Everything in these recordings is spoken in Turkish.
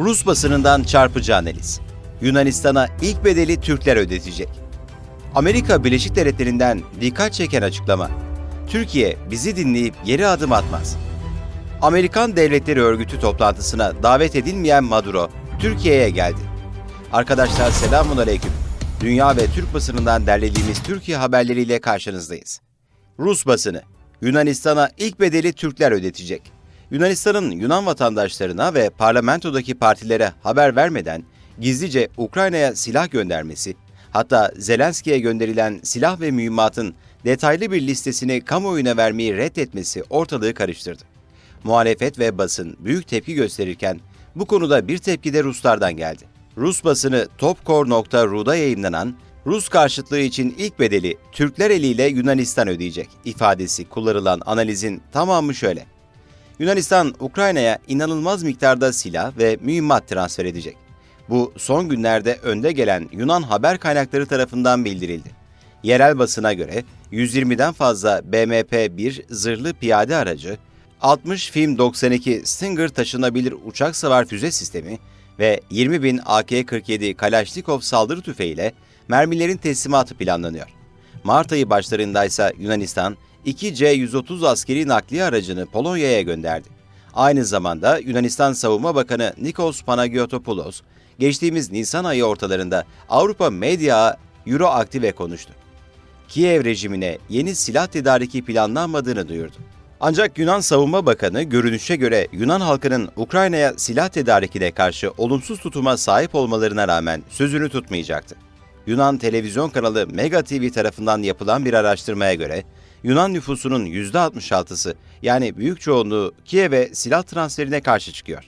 Rus basınından çarpıcı analiz. Yunanistan'a ilk bedeli Türkler ödetecek. Amerika Birleşik Devletleri'nden dikkat çeken açıklama. Türkiye bizi dinleyip geri adım atmaz. Amerikan Devletleri Örgütü toplantısına davet edilmeyen Maduro, Türkiye'ye geldi. Arkadaşlar selamun aleyküm. Dünya ve Türk basınından derlediğimiz Türkiye haberleriyle karşınızdayız. Rus basını, Yunanistan'a ilk bedeli Türkler ödetecek. Yunanistan'ın Yunan vatandaşlarına ve parlamentodaki partilere haber vermeden gizlice Ukrayna'ya silah göndermesi, hatta Zelenski'ye gönderilen silah ve mühimmatın detaylı bir listesini kamuoyuna vermeyi reddetmesi ortalığı karıştırdı. Muhalefet ve basın büyük tepki gösterirken bu konuda bir tepki de Ruslardan geldi. Rus basını topkor.ru'da yayınlanan Rus karşıtlığı için ilk bedeli Türkler eliyle Yunanistan ödeyecek ifadesi kullanılan analizin tamamı şöyle. Yunanistan, Ukrayna'ya inanılmaz miktarda silah ve mühimmat transfer edecek. Bu son günlerde önde gelen Yunan haber kaynakları tarafından bildirildi. Yerel basına göre 120'den fazla BMP-1 zırhlı piyade aracı, 60 FİM 92 Stinger taşınabilir uçak savar füze sistemi ve 20 bin AK-47 Kalashnikov saldırı tüfeğiyle mermilerin teslimatı planlanıyor. Mart ayı başlarındaysa Yunanistan 2 C-130 askeri nakliye aracını Polonya'ya gönderdi. Aynı zamanda Yunanistan Savunma Bakanı Nikos Panagiotopoulos, geçtiğimiz Nisan ayı ortalarında Avrupa Medya Euroaktive konuştu. Kiev rejimine yeni silah tedariki planlanmadığını duyurdu. Ancak Yunan Savunma Bakanı görünüşe göre Yunan halkının Ukrayna'ya silah tedarikine karşı olumsuz tutuma sahip olmalarına rağmen sözünü tutmayacaktı. Yunan televizyon kanalı Mega TV tarafından yapılan bir araştırmaya göre Yunan nüfusunun %66'sı yani büyük çoğunluğu Kiev'e silah transferine karşı çıkıyor.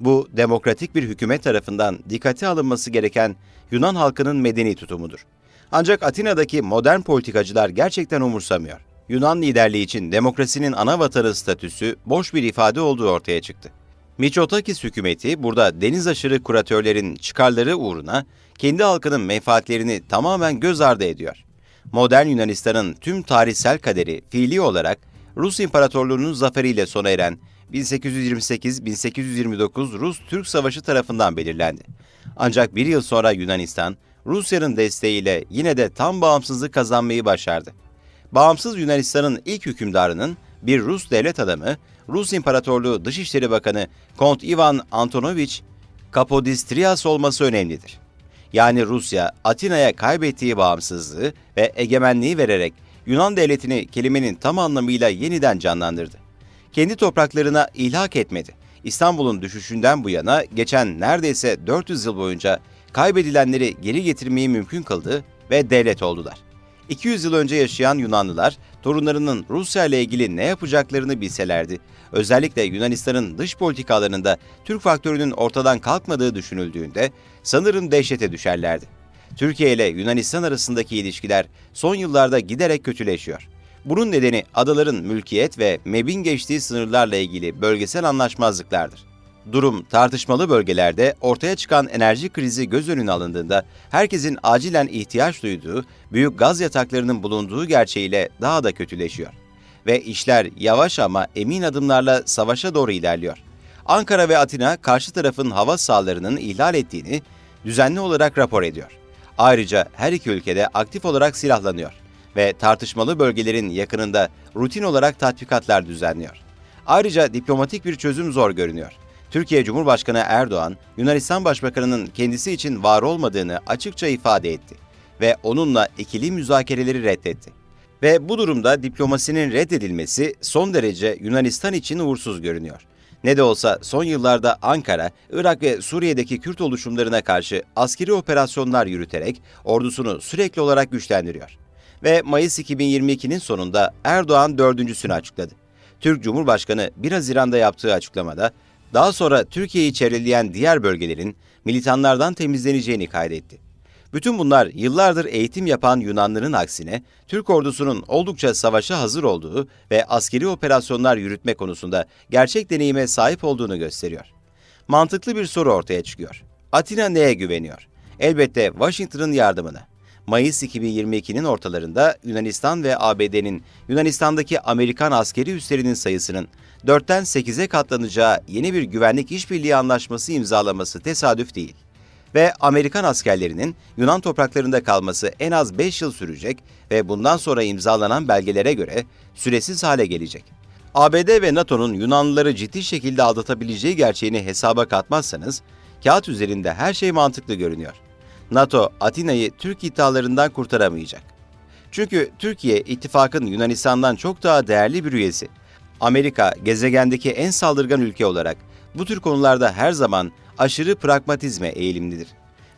Bu demokratik bir hükümet tarafından dikkate alınması gereken Yunan halkının medeni tutumudur. Ancak Atina'daki modern politikacılar gerçekten umursamıyor. Yunan liderliği için demokrasinin ana vatanı statüsü boş bir ifade olduğu ortaya çıktı. Mitsotakis hükümeti burada deniz aşırı kuratörlerin çıkarları uğruna kendi halkının menfaatlerini tamamen göz ardı ediyor. Modern Yunanistan'ın tüm tarihsel kaderi fiili olarak Rus İmparatorluğu'nun zaferiyle sona eren 1828-1829 Rus-Türk Savaşı tarafından belirlendi. Ancak bir yıl sonra Yunanistan, Rusya'nın desteğiyle yine de tam bağımsızlık kazanmayı başardı. Bağımsız Yunanistan'ın ilk hükümdarının bir Rus devlet adamı, Rus İmparatorluğu Dışişleri Bakanı Kont Ivan Antonovich Kapodistrias olması önemlidir. Yani Rusya, Atina'ya kaybettiği bağımsızlığı ve egemenliği vererek Yunan devletini kelimenin tam anlamıyla yeniden canlandırdı. Kendi topraklarına ilhak etmedi. İstanbul'un düşüşünden bu yana geçen neredeyse 400 yıl boyunca kaybedilenleri geri getirmeyi mümkün kıldı ve devlet oldular. 200 yıl önce yaşayan Yunanlılar torunlarının Rusya ile ilgili ne yapacaklarını bilselerdi. Özellikle Yunanistan'ın dış politikalarında Türk faktörünün ortadan kalkmadığı düşünüldüğünde sanırım dehşete düşerlerdi. Türkiye ile Yunanistan arasındaki ilişkiler son yıllarda giderek kötüleşiyor. Bunun nedeni adaların mülkiyet ve MEB'in geçtiği sınırlarla ilgili bölgesel anlaşmazlıklardır. Durum tartışmalı bölgelerde ortaya çıkan enerji krizi göz önüne alındığında herkesin acilen ihtiyaç duyduğu büyük gaz yataklarının bulunduğu gerçeğiyle daha da kötüleşiyor. Ve işler yavaş ama emin adımlarla savaşa doğru ilerliyor. Ankara ve Atina karşı tarafın hava sahalarının ihlal ettiğini düzenli olarak rapor ediyor. Ayrıca her iki ülkede aktif olarak silahlanıyor ve tartışmalı bölgelerin yakınında rutin olarak tatbikatlar düzenliyor. Ayrıca diplomatik bir çözüm zor görünüyor. Türkiye Cumhurbaşkanı Erdoğan, Yunanistan Başbakanı'nın kendisi için var olmadığını açıkça ifade etti ve onunla ikili müzakereleri reddetti. Ve bu durumda diplomasinin reddedilmesi son derece Yunanistan için uğursuz görünüyor. Ne de olsa son yıllarda Ankara, Irak ve Suriye'deki Kürt oluşumlarına karşı askeri operasyonlar yürüterek ordusunu sürekli olarak güçlendiriyor. Ve Mayıs 2022'nin sonunda Erdoğan dördüncüsünü açıkladı. Türk Cumhurbaşkanı 1 Haziran'da yaptığı açıklamada daha sonra Türkiye'yi çevreleyen diğer bölgelerin militanlardan temizleneceğini kaydetti. Bütün bunlar yıllardır eğitim yapan Yunanların aksine Türk ordusunun oldukça savaşa hazır olduğu ve askeri operasyonlar yürütme konusunda gerçek deneyime sahip olduğunu gösteriyor. Mantıklı bir soru ortaya çıkıyor. Atina neye güveniyor? Elbette Washington'ın yardımına. Mayıs 2022'nin ortalarında Yunanistan ve ABD'nin Yunanistan'daki Amerikan askeri üslerinin sayısının 4'ten 8'e katlanacağı yeni bir güvenlik işbirliği anlaşması imzalaması tesadüf değil. Ve Amerikan askerlerinin Yunan topraklarında kalması en az 5 yıl sürecek ve bundan sonra imzalanan belgelere göre süresiz hale gelecek. ABD ve NATO'nun Yunanlıları ciddi şekilde aldatabileceği gerçeğini hesaba katmazsanız, kağıt üzerinde her şey mantıklı görünüyor. NATO, Atina'yı Türk iddialarından kurtaramayacak. Çünkü Türkiye, ittifakın Yunanistan'dan çok daha değerli bir üyesi. Amerika, gezegendeki en saldırgan ülke olarak bu tür konularda her zaman aşırı pragmatizme eğilimlidir.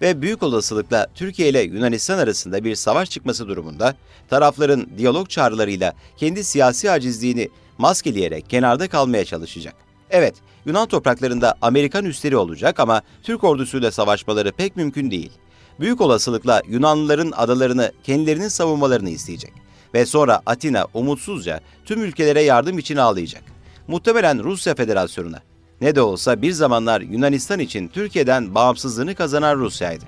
Ve büyük olasılıkla Türkiye ile Yunanistan arasında bir savaş çıkması durumunda tarafların diyalog çağrılarıyla kendi siyasi acizliğini maskeleyerek kenarda kalmaya çalışacak. Evet, Yunan topraklarında Amerikan üsleri olacak ama Türk ordusuyla savaşmaları pek mümkün değil. Büyük olasılıkla Yunanlıların adalarını kendilerinin savunmalarını isteyecek. Ve sonra Atina umutsuzca tüm ülkelere yardım için ağlayacak. Muhtemelen Rusya Federasyonu'na. Ne de olsa bir zamanlar Yunanistan için Türkiye'den bağımsızlığını kazanan Rusya'ydı.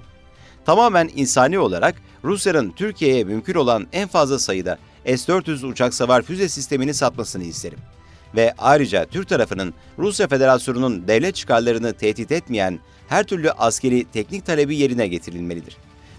Tamamen insani olarak Rusya'nın Türkiye'ye mümkün olan en fazla sayıda S-400 uçak savar füze sistemini satmasını isterim. Ve ayrıca Türk tarafının Rusya Federasyonu'nun devlet çıkarlarını tehdit etmeyen her türlü askeri teknik talebi yerine getirilmelidir.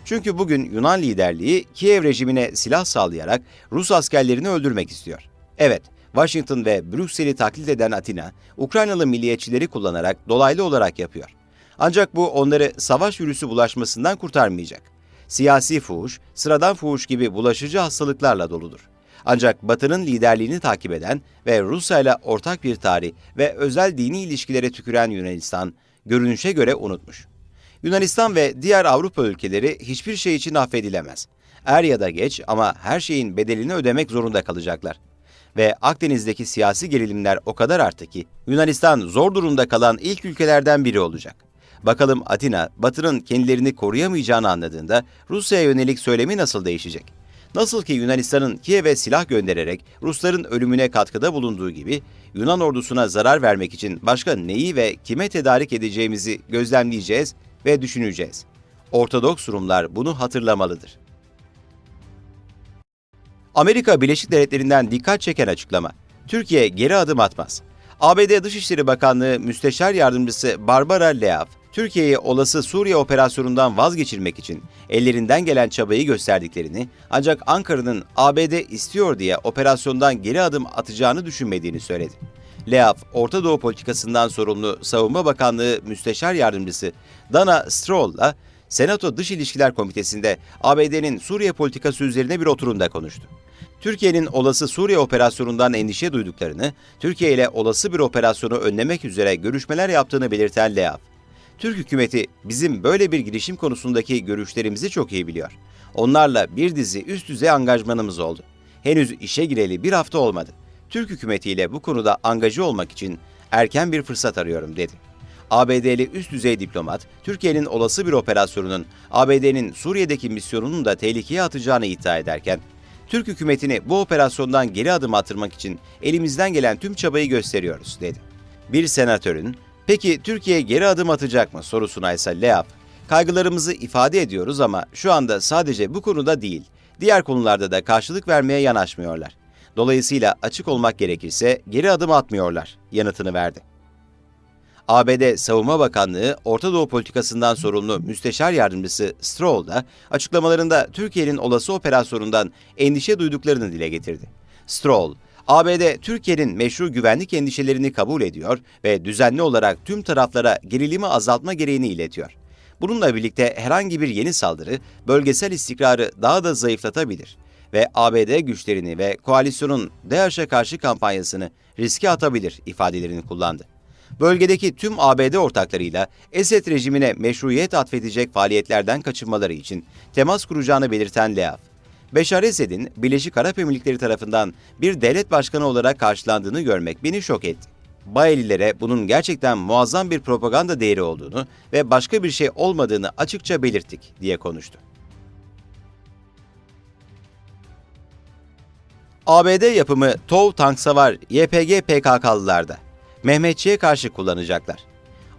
Çünkü bugün Yunan liderliği Kiev rejimine silah sağlayarak Rus askerlerini öldürmek istiyor. Evet, Washington ve Brüksel'i taklit eden Atina, Ukraynalı milliyetçileri kullanarak dolaylı olarak yapıyor. Ancak bu onları savaş virüsü bulaşmasından kurtarmayacak. Siyasi fuhuş, sıradan fuhuş gibi bulaşıcı hastalıklarla doludur. Ancak Batı'nın liderliğini takip eden ve Rusya ile ortak bir tarih ve özel dini ilişkilere tüküren Yunanistan, görünüşe göre unutmuş. Yunanistan ve diğer Avrupa ülkeleri hiçbir şey için affedilemez. Er ya da geç ama her şeyin bedelini ödemek zorunda kalacaklar. Ve Akdeniz'deki siyasi gerilimler o kadar arttı ki Yunanistan zor durumda kalan ilk ülkelerden biri olacak. Bakalım Atina, Batı'nın kendilerini koruyamayacağını anladığında Rusya'ya yönelik söylemi nasıl değişecek? Nasıl ki Yunanistan'ın Kiev'e silah göndererek Rusların ölümüne katkıda bulunduğu gibi Yunan ordusuna zarar vermek için başka neyi ve kime tedarik edeceğimizi gözlemleyeceğiz ve düşüneceğiz. Ortodoks Rumlar bunu hatırlamalıdır. Amerika Birleşik Devletleri'nden dikkat çeken açıklama. Türkiye geri adım atmaz. ABD Dışişleri Bakanlığı Müsteşar Yardımcısı Barbara Leaf, Türkiye'yi olası Suriye operasyonundan vazgeçirmek için ellerinden gelen çabayı gösterdiklerini ancak Ankara'nın ABD istiyor diye operasyondan geri adım atacağını düşünmediğini söyledi. Leaf, Orta Doğu politikasından sorumlu Savunma Bakanlığı Müsteşar Yardımcısı Dana Stroll'la Senato Dış İlişkiler Komitesi'nde ABD'nin Suriye politikası üzerine bir oturumda konuştu. Türkiye'nin olası Suriye operasyonundan endişe duyduklarını, Türkiye ile olası bir operasyonu önlemek üzere görüşmeler yaptığını belirten Leaf, Türk hükümeti bizim böyle bir girişim konusundaki görüşlerimizi çok iyi biliyor. Onlarla bir dizi üst düzey angajmanımız oldu. Henüz işe gireli bir hafta olmadı. Türk hükümetiyle bu konuda angaja olmak için erken bir fırsat arıyorum dedi. ABD'li üst düzey diplomat, Türkiye'nin olası bir operasyonunun ABD'nin Suriye'deki misyonunun da tehlikeye atacağını iddia ederken, Türk hükümetini bu operasyondan geri adım attırmak için elimizden gelen tüm çabayı gösteriyoruz, dedi. Bir senatörün, peki Türkiye geri adım atacak mı sorusuna ise Leap, kaygılarımızı ifade ediyoruz ama şu anda sadece bu konuda değil, diğer konularda da karşılık vermeye yanaşmıyorlar. Dolayısıyla açık olmak gerekirse geri adım atmıyorlar, yanıtını verdi. ABD Savunma Bakanlığı Orta Doğu politikasından sorumlu Müsteşar Yardımcısı Stroll da açıklamalarında Türkiye'nin olası operasyonundan endişe duyduklarını dile getirdi. Stroll, ABD Türkiye'nin meşru güvenlik endişelerini kabul ediyor ve düzenli olarak tüm taraflara gerilimi azaltma gereğini iletiyor. Bununla birlikte herhangi bir yeni saldırı bölgesel istikrarı daha da zayıflatabilir ve ABD güçlerini ve koalisyonun DAEŞ'e karşı kampanyasını riske atabilir ifadelerini kullandı bölgedeki tüm ABD ortaklarıyla Esed rejimine meşruiyet atfedecek faaliyetlerden kaçınmaları için temas kuracağını belirten Leaf, Beşar Esed'in Birleşik Arap Emirlikleri tarafından bir devlet başkanı olarak karşılandığını görmek beni şok etti. Bayelilere bunun gerçekten muazzam bir propaganda değeri olduğunu ve başka bir şey olmadığını açıkça belirttik diye konuştu. ABD yapımı TOW tank savar YPG PKK'lılarda Mehmetçiğe karşı kullanacaklar.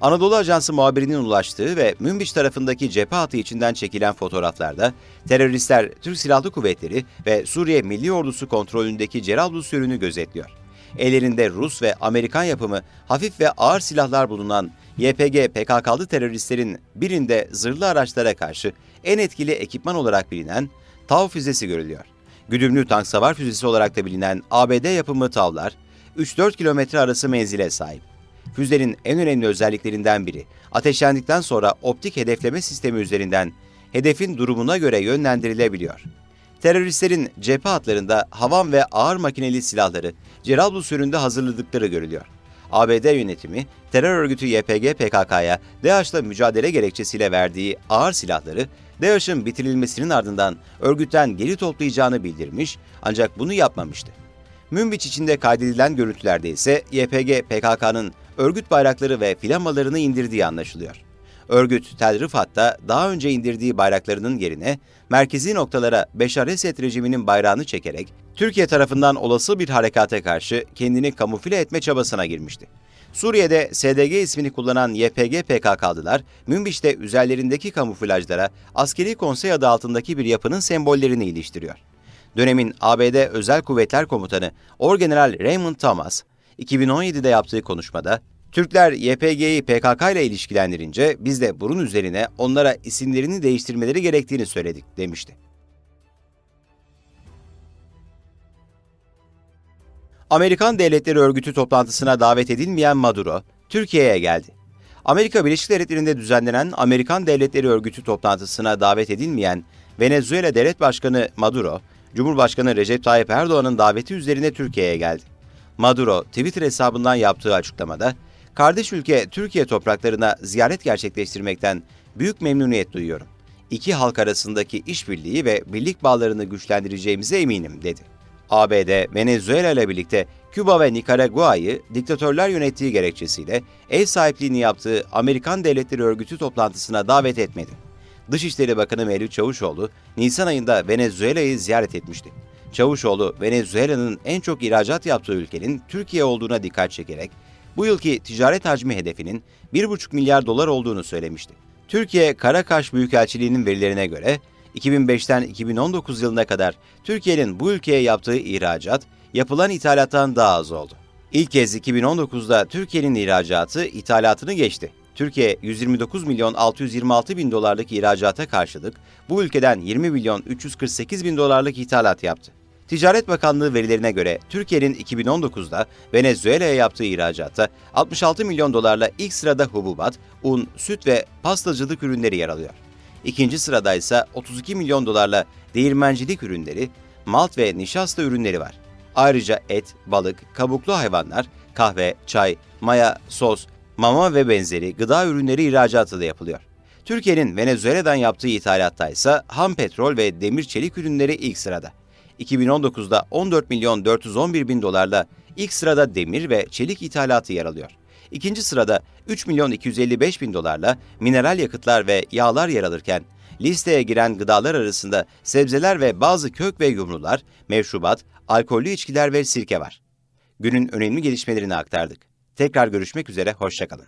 Anadolu Ajansı muhabirinin ulaştığı ve Münbiç tarafındaki cephe hattı içinden çekilen fotoğraflarda teröristler Türk Silahlı Kuvvetleri ve Suriye Milli Ordusu kontrolündeki Cerablus yönünü gözetliyor. Ellerinde Rus ve Amerikan yapımı hafif ve ağır silahlar bulunan YPG PKK'lı teröristlerin birinde zırhlı araçlara karşı en etkili ekipman olarak bilinen TAV füzesi görülüyor. Güdümlü tank savar füzesi olarak da bilinen ABD yapımı TAV'lar 3-4 kilometre arası menzile sahip. Füzenin en önemli özelliklerinden biri, ateşlendikten sonra optik hedefleme sistemi üzerinden hedefin durumuna göre yönlendirilebiliyor. Teröristlerin cephe hatlarında havan ve ağır makineli silahları Cerablus yönünde hazırladıkları görülüyor. ABD yönetimi terör örgütü YPG PKK'ya DAEŞ'la mücadele gerekçesiyle verdiği ağır silahları DAEŞ'ın bitirilmesinin ardından örgütten geri toplayacağını bildirmiş ancak bunu yapmamıştı. Münbiç içinde kaydedilen görüntülerde ise YPG PKK'nın örgüt bayrakları ve flamalarını indirdiği anlaşılıyor. Örgüt Tel Rıfat'ta daha önce indirdiği bayraklarının yerine merkezi noktalara Beşar Esed rejiminin bayrağını çekerek Türkiye tarafından olası bir harekata karşı kendini kamufle etme çabasına girmişti. Suriye'de SDG ismini kullanan YPG PKK'lılar, Münbiş'te üzerlerindeki kamuflajlara askeri konsey adı altındaki bir yapının sembollerini iliştiriyor. Dönemin ABD Özel Kuvvetler Komutanı Orgeneral Raymond Thomas, 2017'de yaptığı konuşmada, Türkler YPG'yi PKK ile ilişkilendirince biz de bunun üzerine onlara isimlerini değiştirmeleri gerektiğini söyledik demişti. Amerikan Devletleri Örgütü toplantısına davet edilmeyen Maduro, Türkiye'ye geldi. Amerika Birleşik Devletleri'nde düzenlenen Amerikan Devletleri Örgütü toplantısına davet edilmeyen Venezuela Devlet Başkanı Maduro, Cumhurbaşkanı Recep Tayyip Erdoğan'ın daveti üzerine Türkiye'ye geldi. Maduro, Twitter hesabından yaptığı açıklamada, kardeş ülke Türkiye topraklarına ziyaret gerçekleştirmekten büyük memnuniyet duyuyorum. İki halk arasındaki işbirliği ve birlik bağlarını güçlendireceğimize eminim, dedi. ABD, Venezuela ile birlikte Küba ve Nikaragua'yı diktatörler yönettiği gerekçesiyle ev sahipliğini yaptığı Amerikan Devletleri Örgütü toplantısına davet etmedi. Dışişleri Bakanı Mevlüt Çavuşoğlu, Nisan ayında Venezuela'yı ziyaret etmişti. Çavuşoğlu, Venezuela'nın en çok ihracat yaptığı ülkenin Türkiye olduğuna dikkat çekerek, bu yılki ticaret hacmi hedefinin 1,5 milyar dolar olduğunu söylemişti. Türkiye Karakaş Büyükelçiliği'nin verilerine göre 2005'ten 2019 yılına kadar Türkiye'nin bu ülkeye yaptığı ihracat yapılan ithalattan daha az oldu. İlk kez 2019'da Türkiye'nin ihracatı ithalatını geçti. Türkiye 129 milyon 626 bin dolarlık ihracata karşılık bu ülkeden 20 milyon 348 bin dolarlık ithalat yaptı. Ticaret Bakanlığı verilerine göre Türkiye'nin 2019'da Venezuela'ya yaptığı ihracatta 66 milyon dolarla ilk sırada hububat, un, süt ve pastacılık ürünleri yer alıyor. İkinci sırada ise 32 milyon dolarla değirmencilik ürünleri, malt ve nişasta ürünleri var. Ayrıca et, balık, kabuklu hayvanlar, kahve, çay, maya, sos, mama ve benzeri gıda ürünleri ihracatı da yapılıyor. Türkiye'nin Venezuela'dan yaptığı ithalatta ise ham petrol ve demir çelik ürünleri ilk sırada. 2019'da 14 milyon 411 bin dolarla ilk sırada demir ve çelik ithalatı yer alıyor. İkinci sırada 3 milyon 255 bin dolarla mineral yakıtlar ve yağlar yer alırken, listeye giren gıdalar arasında sebzeler ve bazı kök ve yumrular, meşrubat, alkollü içkiler ve sirke var. Günün önemli gelişmelerini aktardık. Tekrar görüşmek üzere, hoşçakalın.